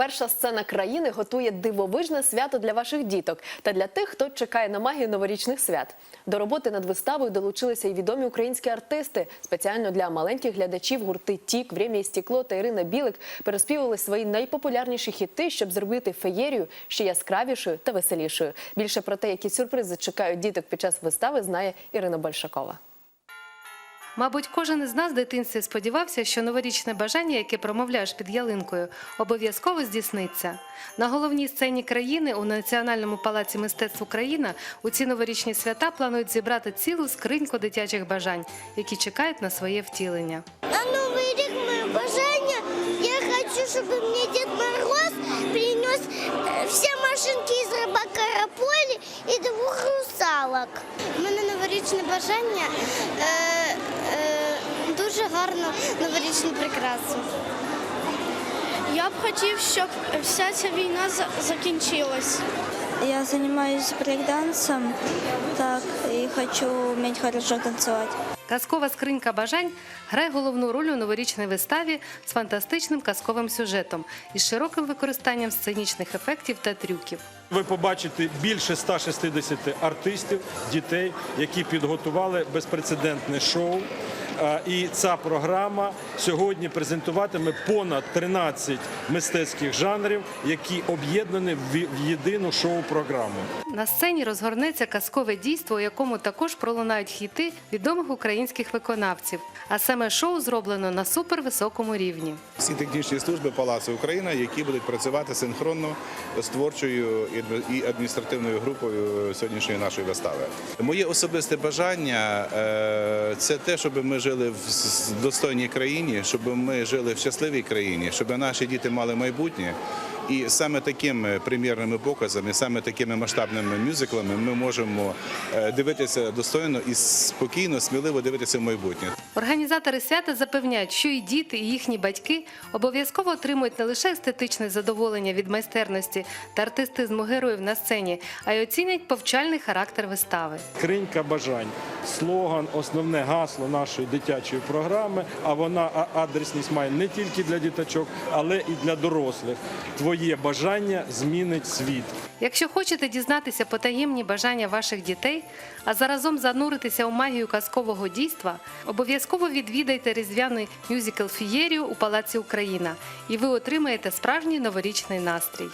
перша сцена країни готує дивовижне свято для ваших діток та для тих, хто чекає на магію новорічних свят. До роботи над виставою долучилися і відомі українські артисти. Спеціально для маленьких глядачів гурти Тік, «Время і стекло та Ірина Білик переспівували свої найпопулярніші хіти, щоб зробити феєрію ще яскравішою та веселішою. Більше про те, які сюрпризи чекають діток під час вистави, знає Ірина Большакова. Мабуть, кожен із нас в дитинстві сподівався, що новорічне бажання, яке промовляєш під ялинкою, обов'язково здійсниться. На головній сцені країни у Національному палаці мистецтв Україна у ці новорічні свята планують зібрати цілу скриньку дитячих бажань, які чекають на своє втілення. На Новый рік моє бажання. Я хочу, щоб мені Дед Мороз принес е, всі машинки із рибака полі і двох русалок. У мене новорічне бажання е, дуже гарно новорічну прикрасу. Я б хотів, щоб вся ця війна закінчилась. Я занимаюсь брейкдансом, так, и хочу уметь хорошо танцевать. Казкова скринька бажань грає головну роль у новорічній виставі з фантастичним казковим сюжетом із широким використанням сценічних ефектів та трюків. Ви побачите більше 160 артистів, дітей, які підготували безпрецедентне шоу. Е, І ця програма сьогодні презентуватиме понад 13 мистецьких жанрів, які об'єднані в єдину шоу-програму. На сцені розгорнеться казкове дійство, у якому також пролунають хіти відомих українських виконавців. А саме шоу зроблено на супервисокому рівні. всі технічні служби Палацу Україна, які будуть працювати синхронно з творчою і адміністративною групою сьогоднішньої нашої вистави. Моє особисте бажання е, це те, щоб ми жили в достойній країні, щоб ми жили в щасливій країні, щоб наші діти мали майбутнє. І саме такими прем'єрними показами, саме такими масштабними мюзиклами ми можемо е, дивитися достойно і спокійно, сміливо дивитися в майбутнє. Організатори свята запевняють, що і діти, і їхні батьки обов'язково отримують не лише естетичне задоволення від майстерності та артистизму героїв на сцені, а й оцінять повчальний характер вистави. Скринька бажань, слоган, основне гасло нашої дитячої програми. А вона адресність має не тільки для діточок, але і для дорослих. Твоє бажання змінить світ. Якщо хочете дізнатися потаємні бажання ваших дітей, а заразом зануритися у магію казкового дійства, обов'язково відвідайте різдвяний мюзикл Фієрію у Палаці Україна, і ви отримаєте справжній новорічний настрій.